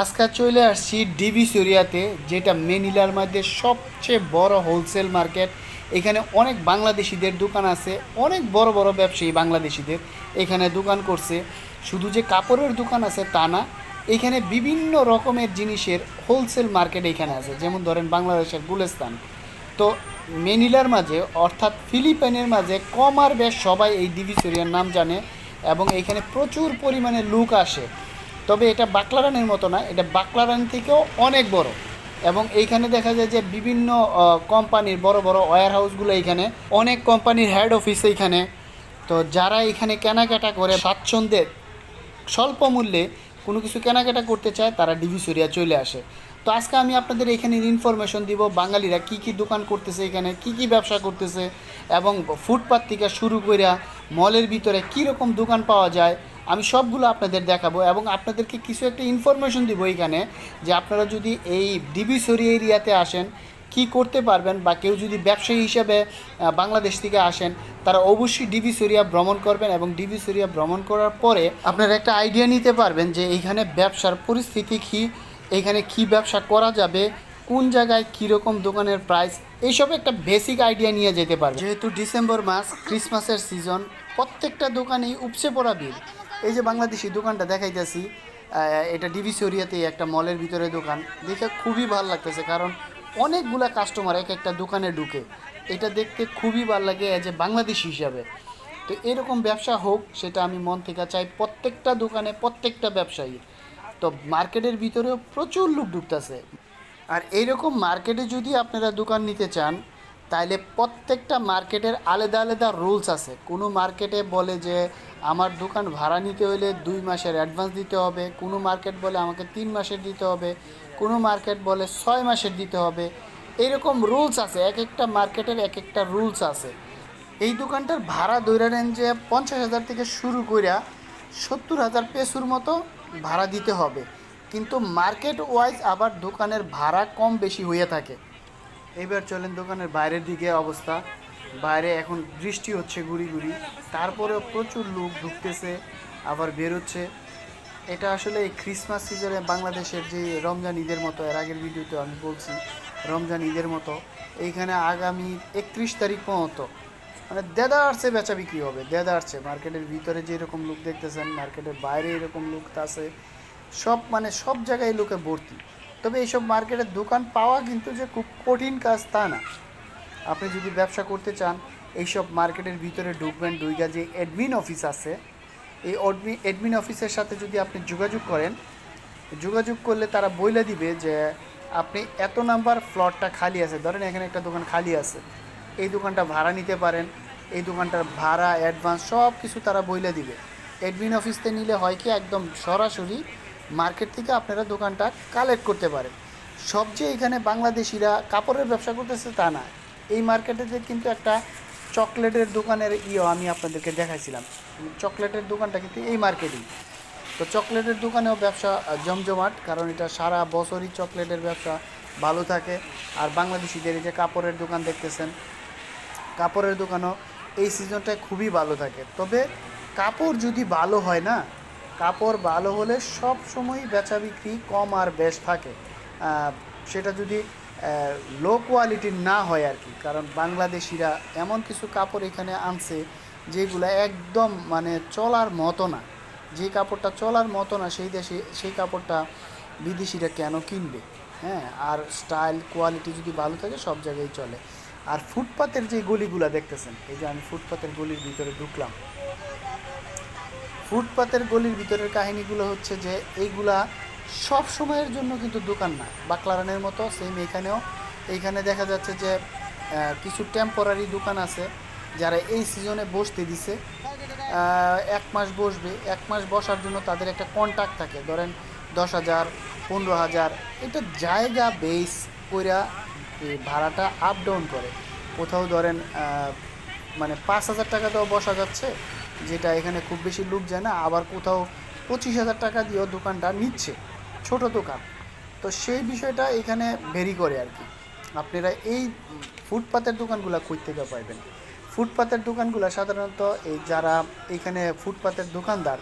আজকে চলে আসছি ডিবি সরিয়াতে, যেটা মেনিলার মধ্যে সবচেয়ে বড় হোলসেল মার্কেট এখানে অনেক বাংলাদেশিদের দোকান আছে, অনেক বড় বড় ব্যবসায়ী বাংলাদেশিদের এখানে দোকান করছে। শুধু যে কাপড়ের দোকান আছে তা না, এখানে বিভিন্ন রকমের জিনিসের হোলসেল মার্কেট এখানে আছে। যেমন ধরেন বাংলাদেশের গুলেস্তান। তো মেনিলার মাঝে, অর্থাৎ ফিলিপাইনের মাঝে কম আর বেশ সবাই এই ডিবি ডিভিসোরিয়ার নাম জানে এবং এখানে প্রচুর পরিমাণে লোক আসে। তবে এটা বাকলারানের মতো না, এটা বাকলারান থেকেও অনেক বড়। এবং এইখানে দেখা যায় যে বিভিন্ন কোম্পানির বড় বড় ওয়্যার হাউসগুলো এখানে অনেক কোম্পানির হেড অফিস এইখানে। তো যারা এখানে কেনাকাটা করে স্বাচ্ছন্দ্যে স্বল্প মূল্যে কোনো কিছু কেনাকাটা করতে চায়, তারা ডিভিসোরিয়া চলে আসে। তো আজকে আমি আপনাদের এখানে ইনফরমেশন দিব, বাঙালিরা কি কি দোকান করতেছে এখানে, কি কি ব্যবসা করতেছে, এবং ফুটপাত থেকে শুরু করে মলের ভিতরে কী রকম দোকান পাওয়া যায় আমি সবগুলো আপনাদের দেখাবো এবং আপনাদেরকে কিছু একটা ইনফরমেশন দিব এখানে যে আপনারা যদি এই ডিবিসরি এরিয়াতে আসেন, কি করতে পারবেন বা কেউ যদি ব্যবসায়ী হিসাবে বাংলাদেশ থেকে আসেন, তারা অবশ্যই ডিবি সরিয়া ভ্রমণ করবেন এবং ডিবি সরিয়া ভ্রমণ করার পরে আপনারা একটা আইডিয়া নিতে পারবেন যে এইখানে ব্যবসার পরিস্থিতি কী এইখানে কি ব্যবসা করা যাবে, কোন জায়গায় কীরকম দোকানের প্রাইস এইসব একটা বেসিক আইডিয়া নিয়ে যেতে পারবে যেহেতু ডিসেম্বর মাস ক্রিসমাসের সিজন প্রত্যেকটা দোকানেই উপচে পড়া ভিড়। এই যে বাংলাদেশি দোকানটা দেখাইতেছি এটা এটা ডিভিসিওরিয়াতে একটা মলের ভিতরে দোকান। দেখে খুবই ভালো লাগতেছে, কারণ অনেকগুলা কাস্টমার এক একটা দোকানে ঢুকে। এটা দেখতে খুবই ভালো লাগে অ্যাজ এ বাংলাদেশি হিসাবে। তো এরকম ব্যবসা হোক, সেটা আমি মন থেকে চাই প্রত্যেকটা দোকানে প্রত্যেকটা ব্যবসায়ী তো মার্কেটের ভিতরেও প্রচুর লোক ঢুকতেছে। আর এইরকম মার্কেটে যদি আপনারা দোকান নিতে চান তাহলে প্রত্যেকটা মার্কেটের আলাদা আলাদা রুলস আছে। কোনো মার্কেটে বলে যে, আমার দোকান ভাড়া নিতে হলে দুই মাসের অ্যাডভান্স দিতে হবে। কোনো মার্কেট বলে, আমাকে তিন মাসের দিতে হবে। কোনো মার্কেট বলে, ছয় মাসের দিতে হবে। এরকম রুলস আছে, এক একটা মার্কেটের এক একটা রুলস আছে। এই দোকানটার ভাড়া নেন যে, পঞ্চাশ হাজার থেকে শুরু কইরা সত্তর হাজার পেসুর মতো ভাড়া দিতে হবে। কিন্তু মার্কেট ওয়াইজ আবার দোকানের ভাড়া কম বেশি হয়ে থাকে। এবার চলেন দোকানের বাইরের দিকে অবস্থা। বাইরে এখন বৃষ্টি হচ্ছে গুড়ি গুড়ি। তারপরেও প্রচুর লোক ঢুকতেছে, আবার বেরোচ্ছে। এটা আসলে এই ক্রিসমাস সিজনে বাংলাদেশের যে রমজান ঈদের মতো, এর আগের ভিডিওতে আমি বলছি, রমজান ঈদের মতো, এইখানে আগামী একত্রিশ তারিখ পর্যন্ত মানে দেদা আসছে বেচা বিক্রি হবে দেদা আসছে মার্কেটের ভিতরে যেরকম লোক দেখতেছেন, মার্কেটের বাইরে এরকম লোক আছে, সব মানে সব জায়গায় লোকে ভর্তি। তবে এইসব মার্কেটের দোকান পাওয়া কিন্তু যে খুব কঠিন কাজ তা না। আপনি যদি ব্যবসা করতে চান, এইসব মার্কেটের ভিতরে ঢুকবেন ঢুইগা যে অ্যাডমিন অফিস আছে, এই অ্যাডমিন অফিসের সাথে যদি আপনি যোগাযোগ করেন, যোগাযোগ করলে তারা বইলে দিবে যে আপনি এত নাম্বার ফ্লটটা খালি আছে, ধরেন এখানে একটা দোকান খালি আছে, এই দোকানটা ভাড়া নিতে পারেন, এই দোকানটার ভাড়া অ্যাডভান্স সব কিছু তারা বইলে দিবে। অ্যাডমিন অফিসতে নিলে হয় কি, একদম সরাসরি মার্কেট থেকে আপনারা দোকানটা কালেক্ট করতে পারেন। সব যে এখানে বাংলাদেশিরা কাপড়ের ব্যবসা করতেছে তা না। এই মার্কেটেতে কিন্তু একটা চকলেটের দোকানের ইয়ে আমি আপনাদেরকে দেখাইছিলাম। চকলেটের দোকানটা কিন্তু এই মার্কেটেই। তো চকলেটের দোকানেও ব্যবসা জমজমাট, কারণ এটা সারা বছরই চকলেটের ব্যবসা ভালো থাকে। আর বাংলাদেশিদের যে কাপড়ের দোকান দেখতেছেন, কাপড়ের দোকানও এই সিজনটায় খুবই ভালো থাকে। তবে কাপড় যদি ভালো হয় না কাপড় ভালো হলে সব সময় বেচা বিক্রি কম আর বেশ থাকে। সেটা যদি লো কোয়ালিটির না হয় আর কি, কারণ বাংলাদেশিরা এমন কিছু কাপড় এখানে আনছে যেগুলো একদম মানে চলার মতো না। যে কাপড়টা চলার মতো না, সেই দেশে, সেই কাপড়টা বিদেশিরা কেন কিনবে? হ্যাঁ আর স্টাইল কোয়ালিটি যদি ভালো থাকে, সব জায়গায় চলে। আর ফুটপাতের যে গলিগুলো দেখতেছেন, এই যে আমি ফুটপাতের গলির ভিতরে ঢুকলাম ফুটপাতের গলির ভিতরের কাহিনীগুলো হচ্ছে যে এইগুলা সব সময়ের জন্য কিন্তু দোকান না। বাকলারানের মতো সেম এখানেও। এইখানে দেখা যাচ্ছে যে কিছু টেম্পোরারি দোকান আছে, যারা এই সিজনে বসতে দিছে। এক মাস বসবে। এক মাস বসার জন্য তাদের একটা কন্ট্যাক্ট থাকে। ধরেন দশ হাজার, পনেরো হাজার। এটা জায়গা বেস কইরা ভাড়াটা আপ ডাউন করে। কোথাও ধরেন মানে পাঁচ হাজার টাকা তো বসা যাচ্ছে। যেটা এখানে খুব বেশি লোক যায় না, আবার কোথাও পঁচিশ হাজার টাকা দিয়েও দোকানটা নিচ্ছে, ছোট দোকান। তো সেই বিষয়টা এখানে ভেরি করে আর কি। আপনারা এই ফুটপাতের দোকানগুলো থেকে পাইবেন? ফুটপাতের দোকানগুলো সাধারণত এই যারা এখানে ফুটপাতের দোকানদার,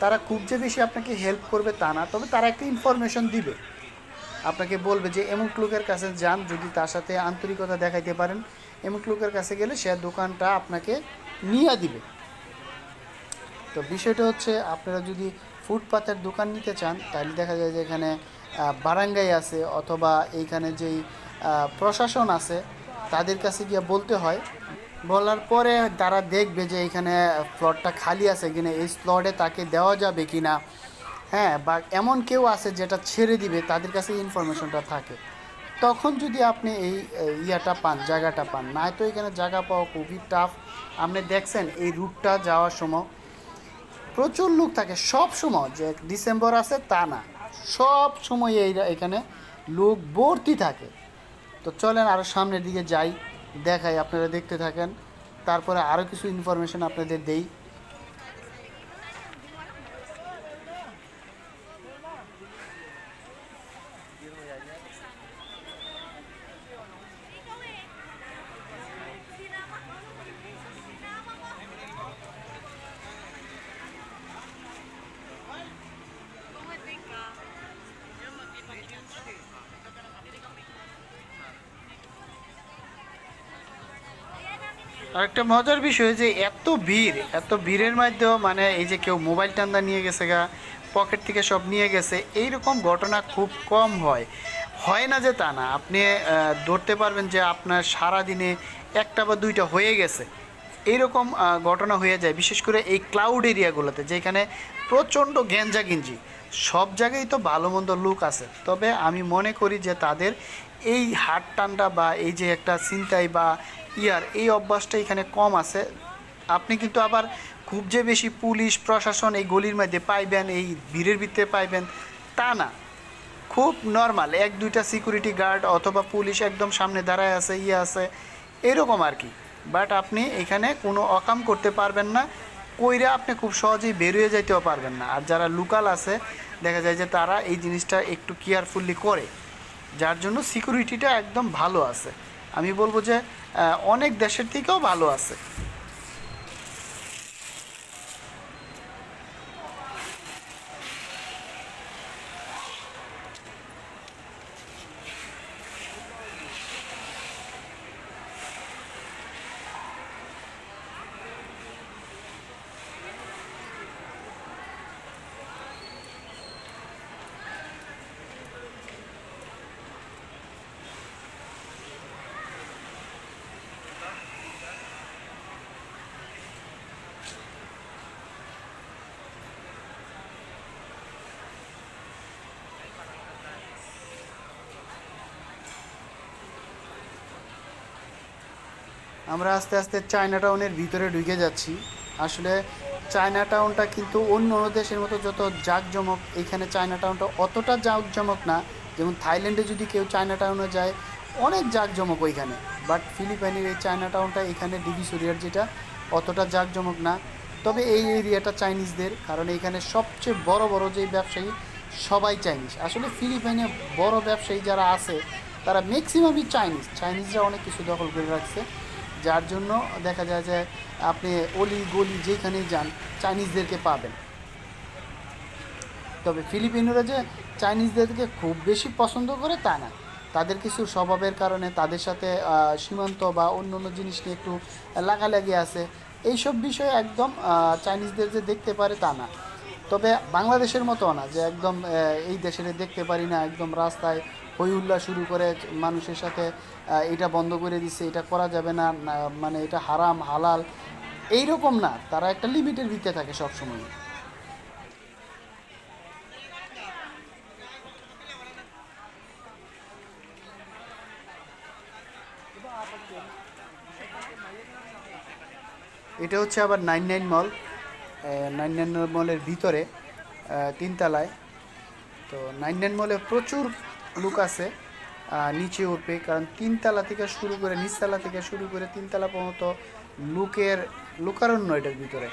তারা খুব যে বেশি আপনাকে হেল্প করবে তা না, তবে তারা একটা ইনফরমেশন দিবে। আপনাকে বলবে যে এমুক লোকের কাছে যান, যদি তার সাথে আন্তরিকতা দেখাইতে পারেন, এমুক লোকের কাছে গেলে সে দোকানটা আপনাকে নিয়ে দিবে। তো বিষয়টা হচ্ছে আপনারা যদি ফুটপাতের দোকান নিতে চান, তাহলে দেখা যায় যে এখানে বারাঙ্গাই আছে অথবা এইখানে যেই প্রশাসন আছে, তাদের কাছে গিয়ে বলতে হয়। বলার পরে তারা দেখবে যে এখানে প্লটটা খালি আছে কিনা, এই স্লটে তাকে দেওয়া যাবে কি না হ্যাঁ বা এমন কেউ আছে যেটা ছেড়ে দিবে, তাদের কাছে ইনফরমেশনটা থাকে। তখন যদি আপনি এই ইয়াটা পান, জায়গাটা পান। না তো এখানে জায়গা পাওয়া খুবই টাফ আপনি দেখছেন এই রুটটা যাওয়ার সময় প্রচুর লোক থাকে সব সময়, যে ডিসেম্বর আছে তা না। সব সময় এই এখানে লোক ভর্তি থাকে। তো চলেন আরও সামনের দিকে যাই, দেখাই, আপনারা দেখতে থাকেন। তারপরে আরও কিছু ইনফরমেশন আপনাদের দেই আর একটা মজার বিষয় যে এত ভিড়, এত ভিড়ের মধ্যেও মানে এই যে কেউ মোবাইল টান্দা নিয়ে গেছে গা, পকেট থেকে সব নিয়ে গেছে, এইরকম ঘটনা খুব কম হয়। হয় না যে তা না, আপনি ধরতে পারবেন যে আপনার সারা দিনে একটা বা দুইটা হয়ে গেছে। এইরকম ঘটনা হয়ে যায়, বিশেষ করে এই ক্লাউড এরিয়াগুলোতে যেখানে প্রচণ্ড গ্যাঞ্জা গিঞ্জি সব জায়গায় তো ভালো মন্দ লোক আছে। তবে আমি মনে করি যে তাদের এই হাট টান্ডা বা এই যে একটা চিন্তাই বা ইয়ার, এই অভ্যাসটা এখানে কম আছে। আপনি কিন্তু আবার খুব যে বেশি পুলিশ, প্রশাসন এই গলির মধ্যে পাইবেন, এই ভিড়ের ভিতরে পাইবেন, তা না। খুব নর্মাল এক, দুইটা সিকিউরিটি গার্ড অথবা পুলিশ একদম সামনে দাঁড়ায় আছে ইয়ে আছে, এরকম আর কি। বাট আপনি এখানে কোনো অকাম করতে পারবেন না, কইরা আপনি খুব সহজেই বেরিয়ে যাইতেও পারবেন না। আর যারা লোকাল আছে, দেখা যায় যে তারা এই জিনিসটা একটু কেয়ারফুলি করে, যার জন্য সিকিউরিটিটা একদম ভালো আছে। আমি বলব যে অনেক দেশের থেকেও ভালো আছে। আমরা আস্তে আস্তে চায়না টাউনের ভিতরে ঢুকে যাচ্ছি। আসলে চায়না টাউনটা কিন্তু অন্য অন্য দেশের মতো যত জাঁকজমক, এখানে চায়না টাউনটা অতটা জাঁকজমক না। যেমন থাইল্যান্ডে যদি কেউ চায়না টাউনে যায়, অনেক জাঁকজমক ওইখানে। বাট ফিলিপাইনের এই চায়না টাউনটা এখানে ডিভিসোরিয়ার যেটা, অতটা জাঁকজমক না। তবে এই এরিয়াটা চাইনিজদের, কারণ এখানে সবচেয়ে বড় বড় যে ব্যবসায়ী, সবাই চাইনিজ। আসলে ফিলিপাইনে বড় ব্যবসায়ী যারা আছে, তারা ম্যাক্সিমামই চাইনিজ। চাইনিজরা অনেক কিছু দখল করে রাখছে। যার জন্য দেখা যায় যে আপনি অলি গলি যেখানেই যান চাইনিজদেরকে পাবেন। তবে ফিলিপিনোরা যে চাইনিজদেরকে খুব বেশি পছন্দ করে, তা না। তাদের কিছু স্বভাবের কারণে তাদের সাথে সীমান্ত বা অন্য অন্য জিনিস নিয়ে একটু লাগালাগি আছে। এইসব বিষয়ে একদম চাইনিজদের যে দেখতে পারে, তা না। তবে বাংলাদেশের মতো না যে একদম এই দেশের দেখতে পারি না একদম রাস্তায় হই হুল্লা শুরু করে মানুষের সাথে এটা বন্ধ করে দিছে এটা করা যাবে না না, মানে এটা হারাম হালাল এই রকম না তারা একটা লিমিটের ভিতরে থাকে সবসময়। এটা হচ্ছে আবার nine nine mall. Nine nine মলের ভিতরে তিনতলায়। তো নাইন নাইন মলে প্রচুর লোক আছে নিচে উঠবে, কারণ তিনতলা থেকে শুরু করে, নিচতলা থেকে শুরু করে তিনতলা পর্যন্ত লোকের লোকারণ্য এটার ভিতরে।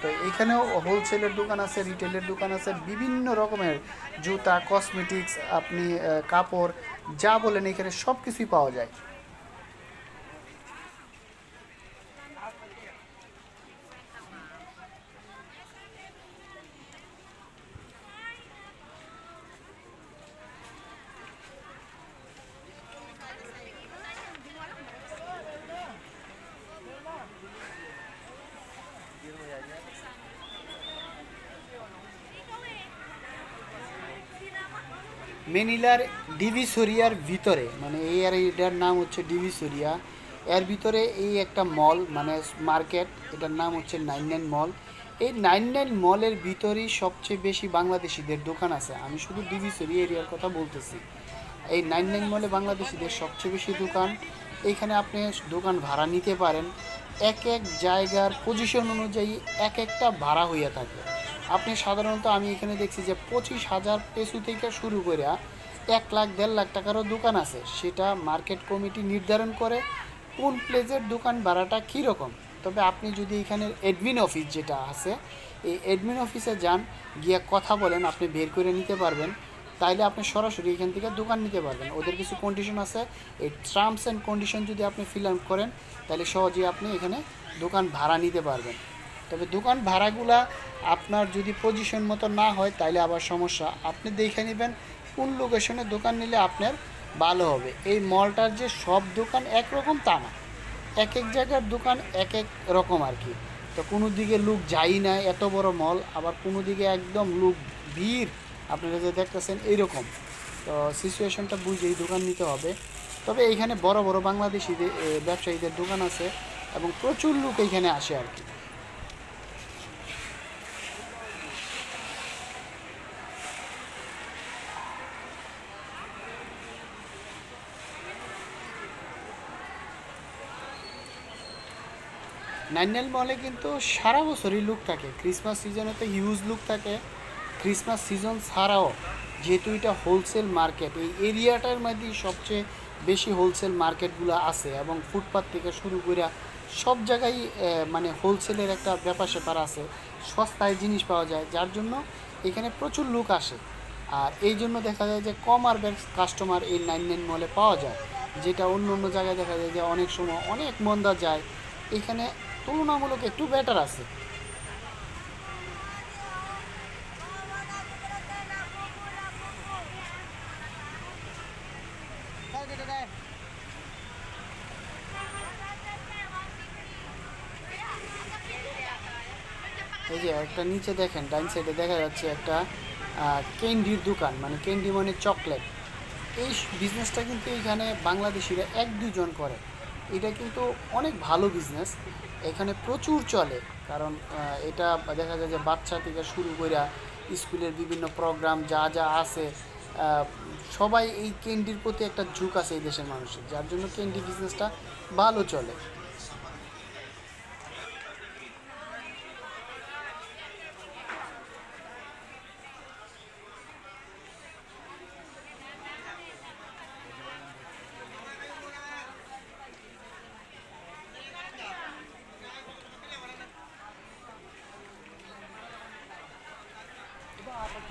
তো এখানেও হোলসেলের দোকান আছে রিটেলের দোকান আছে, বিভিন্ন রকমের জুতা কসমেটিক্স আপনি কাপড়, যা বলেন এখানে সব কিছুই পাওয়া যায়। মেনিলার ডিভিসোরিয়ার ভিতরে মানে এই আর এটার নাম হচ্ছে ডিভিসোরিয়া এর ভিতরে এই একটা মল মানে মার্কেট, এটার নাম হচ্ছে নাইন নাইন মল। এই নাইন নাইন মলের ভিতরেই সবচেয়ে বেশি বাংলাদেশিদের দোকান আছে। আমি শুধু ডিভিসোরিয়া এরিয়ার কথা বলতেছি। এই নাইন নাইন মলে বাংলাদেশিদের সবচেয়ে বেশি দোকান। এইখানে আপনি দোকান ভাড়া নিতে পারেন। এক এক জায়গার পজিশন অনুযায়ী এক একটা ভাড়া হইয়া থাকে। আপনি সাধারণত আমি এখানে দেখছি যে পঁচিশ হাজার পেসু থেকে শুরু করে এক লাখ, দেড় লাখ টাকারও দোকান আছে। সেটা মার্কেট কমিটি নির্ধারণ করে কোন প্লেসের দোকান ভাড়াটা কীরকম। তবে আপনি যদি এখানের অ্যাডমিন অফিস যেটা আছে, এই অ্যাডমিন অফিসে যান, গিয়ে কথা বলেন, আপনি বের করে নিতে পারবেন। তাইলে আপনি সরাসরি এখান থেকে দোকান নিতে পারবেন। ওদের কিছু কন্ডিশন আছে। এই টার্মস অ্যান্ড কন্ডিশন যদি আপনি ফিল আপ করেন তাহলে সহজেই আপনি এখানে দোকান ভাড়া নিতে পারবেন। তবে দোকান ভাড়াগুলা আপনার যদি পজিশন মতো না হয়, তাইলে আবার সমস্যা। আপনি দেখে নেবেন কোন লোকেশনে দোকান নিলে আপনার ভালো হবে? এই মলটার যে সব দোকান একরকম তা না। এক এক জায়গার দোকান এক এক রকম আর কি। তো কোনো দিকে লোক যাই না, এত বড় মল, আবার কোনো দিকে একদম লোক, ভিড়, আপনারা যে দেখতেছেন এইরকম। তো সিচুয়েশনটা বুঝেই দোকান নিতে হবে। তবে এইখানে বড় বড় বাংলাদেশিদের ব্যবসায়ীদের দোকান আছে এবং প্রচুর লোক এইখানে আসে আর কি। নাইনাল মলে কিন্তু সারা বছরই লুক থাকে। ক্রিসমাস সিজনে তো হিউজ লুক থাকে। ক্রিসমাস সিজন ছাড়াও যেহেতু এটা হোলসেল মার্কেট এই এরিয়াটার মধ্যেই সবচেয়ে বেশি হোলসেল মার্কেটগুলো আছে এবং ফুটপাথ থেকে শুরু করে সব জায়গায় মানে হোলসেলের একটা ব্যাপার স্যাপার আছে। সস্তায় জিনিস পাওয়া যায়, যার জন্য এখানে প্রচুর লোক আসে। আর এই জন্য দেখা যায় যে কম আর কাস্টমার এই নাইন নাইন মলে পাওয়া যায়। যেটা অন্য অন্য জায়গায় দেখা যায় যে অনেক সময় অনেক মন্দা যায়। এখানে তুলনামূলক একটু বেটার আছে। এই যে একটা নিচে দেখেন ডাইন সাইডে দেখা যাচ্ছে একটা ক্যান্ডির দোকান মানে ক্যান্ডি মানে চকলেট এই বিজনেসটা কিন্তু এখানে বাংলাদেশিরা এক দুজন করে। এটা কিন্তু অনেক ভালো বিজনেস এখানে প্রচুর চলে। কারণ এটা দেখা যায় যে বাচ্চা থেকে শুরু করে স্কুলের বিভিন্ন প্রোগ্রাম যা যা আছে সবাই এই ক্যান্ডির প্রতি একটা ঝুঁক আছে এই দেশের মানুষের, যার জন্য ক্যান্ডি বিজনেসটা ভালো চলে।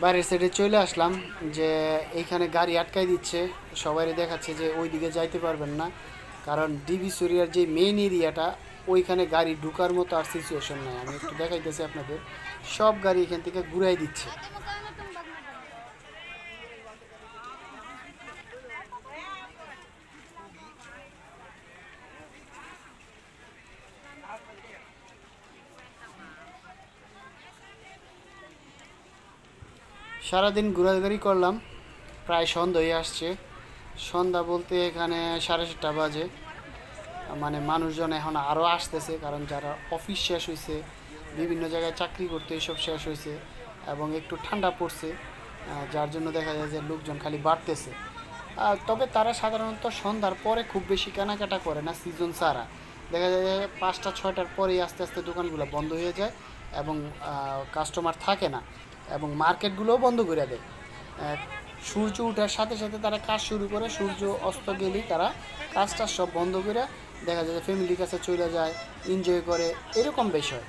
বাইরের সাইডে চলে আসলাম যে এইখানে গাড়ি আটকাই দিচ্ছে। সবাই দেখাচ্ছে যে ওই দিকে যাইতে পারবেন না। কারণ ডিবি সুরিয়ার যে মেইন এরিয়াটা, ওইখানে গাড়ি ঢুকার মতো আর সিচুয়েশন নাই। আমি একটু দেখাইতেছি আপনাদের। সব গাড়ি এখান থেকে ঘুরাই দিচ্ছে। সারাদিন ঘোরাঘুরি করলাম, প্রায় সন্ধ্যা হয়ে আসছে। সন্ধ্যা বলতে এখানে সাড়ে সাতটা বাজে। মানে মানুষজন এখন আরও আসতেছে, কারণ যারা অফিস শেষ হয়েছে বিভিন্ন জায়গায় চাকরি করতে এসব শেষ হয়েছে এবং একটু ঠান্ডা পড়ছে যার জন্য দেখা যায় যে লোকজন খালি বাড়তেছে। তবে তারা সাধারণত সন্ধ্যার পরে খুব বেশি কেনাকাটা করে না সিজন ছাড়া। দেখা যায় যে পাঁচটা, ছয়টার পরেই আস্তে আস্তে দোকানগুলো বন্ধ হয়ে যায় এবং কাস্টমার থাকে না। এবং মার্কেটগুলোও বন্ধ করে দেয়। সূর্য উঠার সাথে সাথে তারা কাজ শুরু করে, সূর্য অস্ত গেলেই তারা কাজটা সব বন্ধ করে দেখা যায় ফ্যামিলির কাছে চলে যায় এনজয় করে, এরকম বিষয়।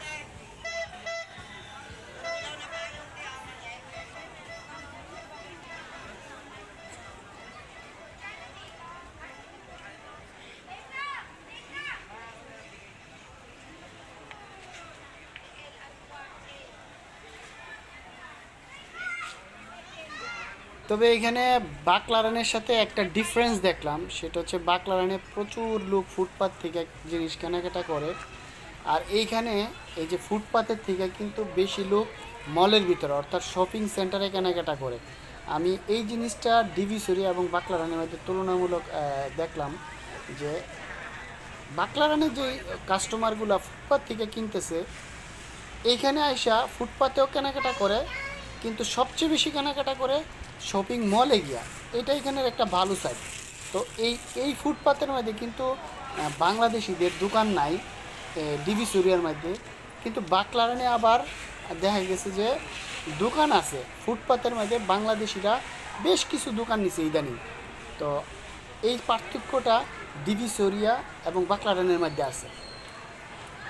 তবে এখানে বাকলারানের সাথে একটা ডিফারেন্স দেখলাম। সেটা হচ্ছে বাকলারানে প্রচুর লোক ফুটপাত থেকে জিনিস কেনাকাটা করে। আর এইখানে এই যে ফুটপাতের থেকে কিন্তু বেশি লোক মলের ভিতরে, অর্থাৎ শপিং সেন্টারে কেনাকাটা করে। আমি এই জিনিসটা ডিভিসরি এবং বাকলারানের মধ্যে তুলনামূলক দেখলাম যে বাকলারানের যে কাস্টমারগুলো ফুটপাথ থেকে কিনতেছে, এইখানে আইসা ফুটপাতেও কেনাকাটা করে, কিন্তু সবচেয়ে বেশি কেনাকাটা করে শপিং মলে গিয়া এটা এখানের একটা ভালো সাইড তো এই এই ফুটপাতের মধ্যে কিন্তু বাংলাদেশিদের দোকান নাই ডিবি সুরিয়ার মধ্যে। কিন্তু বাকলারানে আবার দেখা গেছে যে, দোকান আছে। ফুটপাতের মধ্যে বাংলাদেশিরা বেশ কিছু দোকান নিছে ইদানিং। তো এই পার্থক্যটা ডিবি সরিয়া এবং বাকলারানের মধ্যে আছে।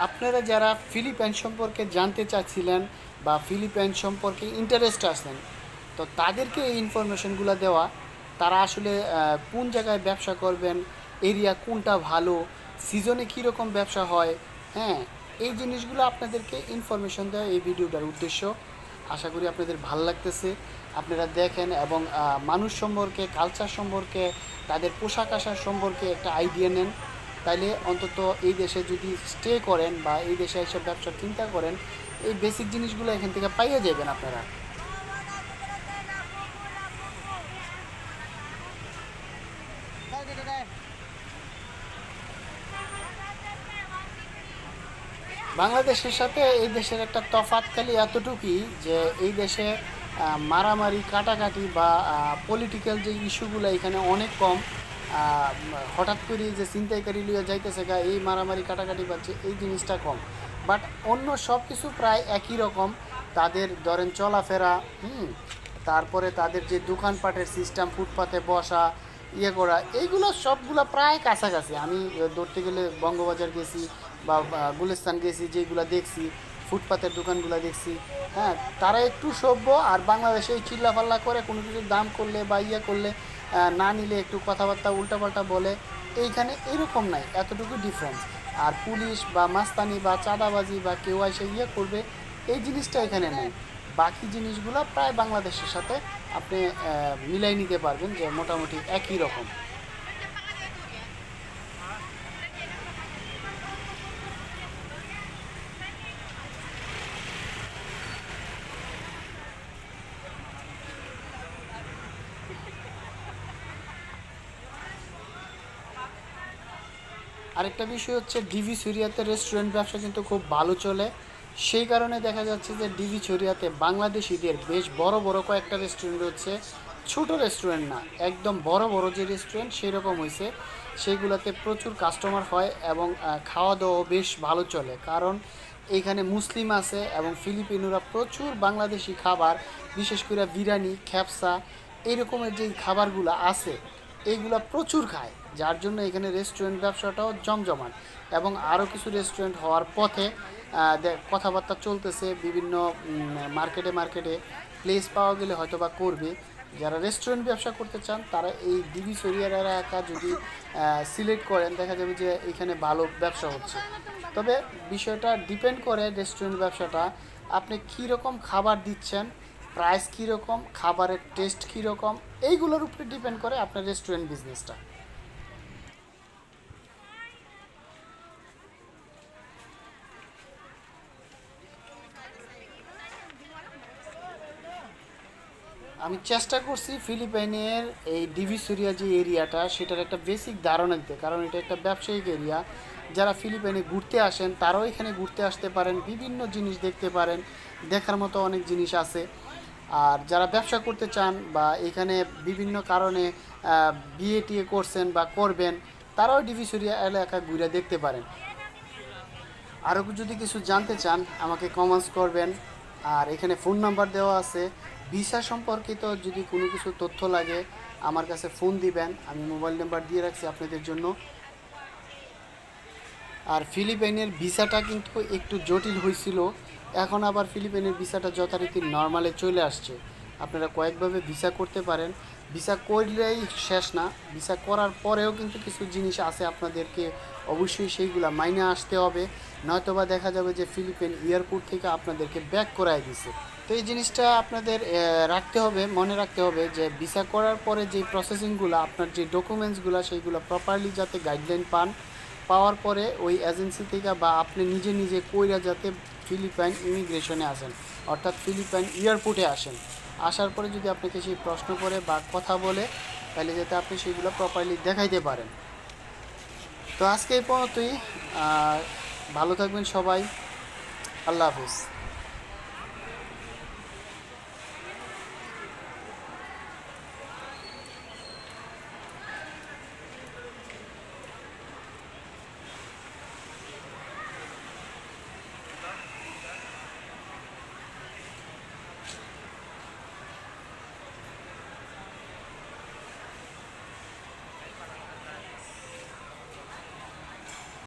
আপনারা যারা ফিলিপাইন সম্পর্কে জানতে চাচ্ছিলেন বা ফিলিপাইন সম্পর্কে ইন্টারেস্ট আছেন তো তাদেরকে এই ইনফরমেশনগুলো দেওয়া, তারা আসলে কোন জায়গায় ব্যবসা করবেন এরিয়া কোনটা ভালো সিজনে কীরকম ব্যবসা হয় হ্যাঁ এই জিনিসগুলো আপনাদেরকে ইনফরমেশন দেওয়া এই ভিডিওটার উদ্দেশ্য। আশা করি আপনাদের ভালো লাগতেছে। আপনারা দেখেন এবং মানুষ সম্পর্কে কালচার সম্পর্কে, তাদের পোশাক আশাক সম্পর্কে একটা আইডিয়া নেন। তাইলে অন্তত এই দেশে যদি স্টে করেন বা এই দেশে এসে ব্যবসা চিন্তা করেন, এই বেসিক জিনিসগুলো এখান থেকে পাইয়ে যাবেন আপনারা। বাংলাদেশের সাথে এই দেশের একটা তফাৎ খালি এতটুকুই যে এই দেশে মারামারি, কাটাকাটি বা পলিটিক্যাল যে ইস্যুগুলো এখানে অনেক কম হঠাৎ করে যে ছিনতাইকারী লিয়ে যাইতেছে গা, এই মারামারি, কাটাকাটি পাচ্ছে এই জিনিসটা কম। বাট অন্য সব কিছু প্রায় একই রকম। তাদের ধরেন চলাফেরা, হুম, তারপরে তাদের যে দোকানপাটের সিস্টেম ফুটপাতে বসা ইয়ে করা, এইগুলো সবগুলো প্রায় কাছাকাছি। আমি ধরতে গেলে বঙ্গবাজার গেছি বা গুলিস্তান গেছি যেগুলো দেখছি, ফুটপাতের দোকানগুলো দেখছি হ্যাঁ তারা একটু সভ্য আর বাংলাদেশে এই চিল্লাফাল্লা করে কোনো কিছুর দাম করলে বা ইয়ে করলে না নিলে একটু কথাবার্তা উল্টাপাল্টা বলে, এইখানে এরকম নাই, এতটুকু ডিফারেন্স আর পুলিশ বা মাস্তানি বা চাঁদাবাজি বা কেউ এসে ইয়ে করবে, এই জিনিসটা এখানে নেই। বাকি জিনিসগুলো প্রায় বাংলাদেশের সাথে আপনি মিলাই নিতে পারবেন যে মোটামুটি একই রকম। আরেকটা বিষয় হচ্ছে ডিভি সুরিয়াতে রেস্টুরেন্ট ব্যবসা কিন্তু খুব ভালো চলে। সেই কারণে দেখা যাচ্ছে যে ডিভি চুরিয়াতে বাংলাদেশিদের বেশ বড় বড় কয়েকটা রেস্টুরেন্ট হচ্ছে ছোট রেস্টুরেন্ট না, একদম বড় বড় যে রেস্টুরেন্ট সেই রকম হয়েছে সেইগুলোতে প্রচুর কাস্টমার হয় এবং খাওয়া দাওয়াও বেশ ভালো চলে। কারণ এইখানে মুসলিম আছে এবং ফিলিপিনোরা প্রচুর বাংলাদেশি খাবার, বিশেষ করে বিরিয়ানি, খ্যাপসা এই রকমের যে খাবারগুলো আছে এইগুলা প্রচুর খায়, যার জন্য এখানে রেস্টুরেন্ট ব্যবসাটাও জমজমাট। এবং আরও কিছু রেস্টুরেন্ট হওয়ার পথে কথাবার্তা চলতেছে, বিভিন্ন মার্কেটে মার্কেটে প্লেস পাওয়া গেলে হয়তো বা করবে। যারা রেস্টুরেন্ট ব্যবসা করতে চান, তারা এই ডিবি সরিয়ার এলাকা যদি সিলেক্ট করেন, দেখা যাবে যে এখানে ভালো ব্যবসা হচ্ছে। তবে বিষয়টা ডিপেন্ড করে রেস্টুরেন্ট ব্যবসাটা, আপনি কীরকম খাবার দিচ্ছেন প্রাইস কীরকম, খাবারের টেস্ট কীরকম, এইগুলোর উপরে ডিপেন্ড করে আপনার রেস্টুরেন্ট বিজনেসটা। আমি চেষ্টা করছি ফিলিপাইনের এই ডিভিসুরিয়া যে এরিয়াটা, সেটার একটা বেসিক ধারণা দিতে, কারণ এটা একটা ব্যবসায়িক এরিয়া। যারা ফিলিপাইনে ঘুরতে আসেন, তারাও এখানে ঘুরতে আসতে পারেন, বিভিন্ন জিনিস দেখতে পারেন, দেখার মতো অনেক জিনিস আছে। আর যারা ব্যবসা করতে চান বা এখানে বিভিন্ন কারণে বিয়ে টিয়ে করছেন বা করবেন, তারাও ডিভিসুরিয়া এলাকা ঘুরে দেখতে পারেন। আরও যদি কিছু জানতে চান, আমাকে কমেন্টস করবেন। আর এখানে ফোন নাম্বার দেওয়া আছে। ভিসা সম্পর্কিত যদি কোনো কিছু তথ্য লাগে, আমার কাছে ফোন দিবেন। আমি মোবাইল নাম্বার দিয়ে রাখছি আপনাদের জন্য। আর ফিলিপাইনের ভিসাটা কিন্তু একটু জটিল হয়েছিল। এখন আবার ফিলিপাইনের ভিসাটা যথারীতি নর্মালে চলে আসছে। আপনারা কয়েকভাবে ভিসা করতে পারেন। ভিসা করলেই শেষ না। ভিসা করার পরেও কিন্তু কিছু জিনিস আছে আপনাদেরকে অবশ্যই সেইগুলা মাইনে আসতে হবে। নয়তোবা দেখা যাবে যে ফিলিপাইন এয়ারপোর্ট থেকে আপনাদেরকে ব্যাক করায় দিছে। তো এই জিনিসটা আপনাদের রাখতে হবে, মনে রাখতে হবে যে ভিসা করার পরে যে প্রসেসিংগুলো, আপনার যে ডকুমেন্টসগুলো, সেইগুলো প্রপারলি যাতে গাইডলাইন পান, পাওয়ার পরে ওই এজেন্সি থেকে বা আপনি নিজে নিজে কইরা যাতে ফিলিপাইন ইমিগ্রেশনে আসেন, অর্থাৎ ফিলিপাইন এয়ারপোর্টে আসেন। আসার পরে যদি আপনাকে সেই প্রশ্ন করে বা কথা বলে, তাহলে যাতে আপনি সেগুলো প্রপারলি দেখাইতে পারেন। তো আজকে এই পর্যন্তই। ভালো থাকবেন সবাই। আল্লাহ হাফিজ।